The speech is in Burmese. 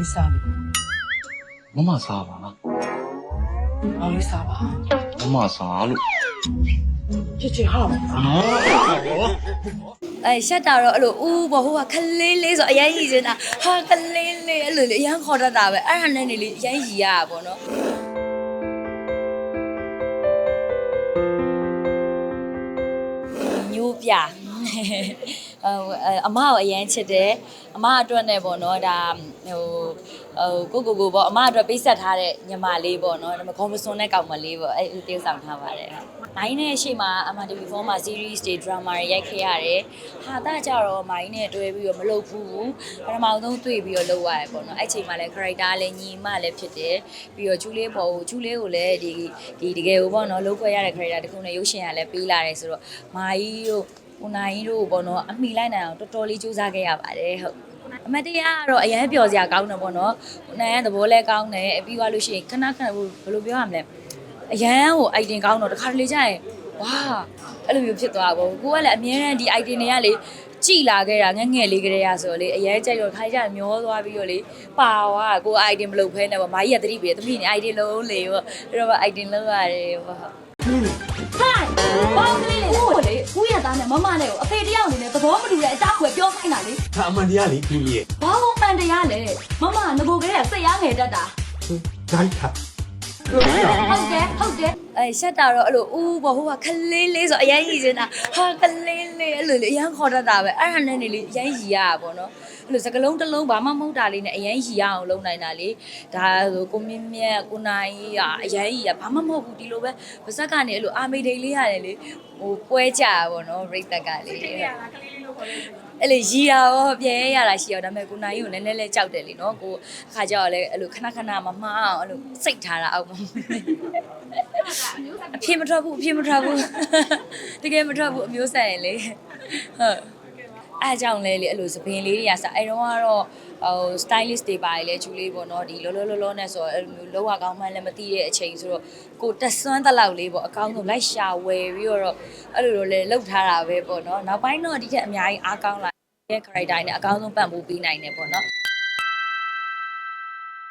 လေးစားလို့မမစားပါလားဘာလေးစားပါမမစားလို့ချစ်ချစ်ဟာနော်အဲရှက်တာတော့အဲ့လိုဦးဘောဟိုကခလေးလေးဆိုအရင်ရည်နေတာဟာခလေးလေးအဲ့လိုလေအရင်ခေါ်တတ်တာပဲအဲ့ဒါနဲ့နေလေအရင်ရည်ရတာပေါ့နော်ညိုးပြဟို အမကိုအရင်ချစ်တယ်အမအတွက်နဲ့ပေါ့နော်ဒါဟိုဟိုကိုကိုကိုပေါ့အမအတွက်ပေးဆက်ထားတဲ့ညီမလေးပေါ့နော်ဒါပေမဲ့ခေါမစွန်တဲ့ကောင်မလေးပေါ့အဲ့ဒီတယောက်ဆောင်ထားပါတယ်မိုင်းနဲ့ရှေ့မှာအမ TV4 မှာ series တွေ drama တွေရိုက်ခဲ့ရတယ်ဟာတာကြတော့မိုင်းနဲ့တွဲပြီးတော့မလုပ်ဘူးပထမဆုံးတွေ့ပြီးတော့လုပ်ရတယ်ပေါ့နော်အဲ့ချိန်မှာလည်း character လည်းညီမလည်းဖြစ်တယ်ပြီးတော့ချူလေးပေါ့ချူလေးကိုလည်းဒီဒီတကယ်ကိုပေါ့နော်လုပ်ခွဲရတဲ့ character တခုနဲ့ရုပ်ရှင်ကလည်းပေးလာတယ်ဆိုတော့မာကြီးတို့ ကိုနိုင်ကြီးတို့ပေါ့နော်အမိလိုက်နိုင်အောင်တော်တော်လေးစူးစမ်းခဲ့ရပါတယ်ဟုတ်အမတ်တရားကတော့အရန်ပျော်စရာကောင်းတယ်ပေါ့နော်ကိုနိုင်ရသဘောလဲကောင်းတယ်ပြီးသွားလို့ရှိရင်ခဏခဏဘယ်လိုပြောရမလဲအရန်ကို item ကောင်းတော့တခါတလေကျရင်ဝါအဲ့လိုမျိုးဖြစ်သွားပါဘူးကိုကလည်းအမြဲတမ်းဒီ item တွေကလေကြည်လာခဲ့တာငယ်ငယ်လေးကလေးရဆိုတော့လေအရင်ကြိုက်တော့ခိုင်းကြမျောသွားပြီးတော့လေပါသွားကို item မလုပ်ဖဲနဲ့ပေါ့မာကြီးကတတိပြေတမိနေ item လုံးလေပေါ့အဲ့တော့ item လုံးရတယ်ပေါ့ဟုတ်ဟိုင် ဘောင်းကလေးလေးကိုလေဦးရသားနဲ့မမနဲ့ကိုအဖေတယောက်အနေနဲ့သဘောမတူတဲ့အကြောင်းကိုပြောခိုင်းတာလေဒါအမှန်တရားလေသူကြီးရဲ့ဘာလို့မှန်တရားလဲမမငကိုကလေးကစိတ်အားငယ်တတ်တာဒါကြီးခါဟုတ်တယ်ဟုတ်တယ်အဲရှက်တာတော့အဲ့လိုဦးဘောဟိုကခလေးလေးဆိုအရင်ရည်နေတာဟာခလေးလေး အဲ့လိုလေအရင်ခေါ်တတ်တာပဲအဲ့ဒါနဲ့နေလေအရင်ရည်ရတာပေါ့နော်အဲ့လိုစကလုံးတစ်လုံးဘာမှမဟုတ်တာလေးနဲ့အရင်ရည်ရအောင်လုပ်နိုင်တာလေဒါဆိုကိုမြင့်မြတ်ကိုနိုင်ကြီးကအရင်ရည်ရဘာမှမဟုတ်ဘူးဒီလိုပဲပါဇက်ကနေအဲ့လိုအာမေဒိတ်လေးရတယ်လေဟိုပွဲကြတာပေါ့နော်ရိတ်သက်ကလေ အဲ့လေရီတာရောပြဲရတာရှိရောဒါပေမဲ့ကိုနိုင်ကြီးကိုနည်းနည်းလေးကြောက်တယ်လीနော်ကိုအခါကျတော့လေအဲ့လိုခဏခဏမမှားအောင်အဲ့လိုစိတ်ထားတာအောက်မှာအဖြစ်မထွက်ဘူးအဖြစ်မထွက်ဘူးတကယ်မထွက်ဘူးအမျိုးဆက်ရင်လေဟုတ်အဲအကြောင်းလဲလေအဲ့လိုသပင်လေးတွေကစအဲတော့ကတော့ဟို stylist တွေပါလေချူလေးပေါ့နော်ဒီလောလောလောလောနဲ့ဆိုတော့အဲ့လိုမျိုးလောက်ရကောင်းမှန်းလည်းမသိတဲ့အချိန်ဆိုတော့ကိုတက်ဆွမ်းတလောက်လေးပေါ့အကောင်းဆုံးလိုက်ရှာဝယ်ပြီးတော့အဲ့လိုလိုလဲလှုပ်ထားတာပဲပေါ့နော်နောက်ပိုင်းတော့ဒီထက်အများကြီးအားကောင်းလာ တဲ့ character နဲ့အကောင်းဆုံးပံ့ပိုးပေးနိုင်တယ်ပေါ့နော်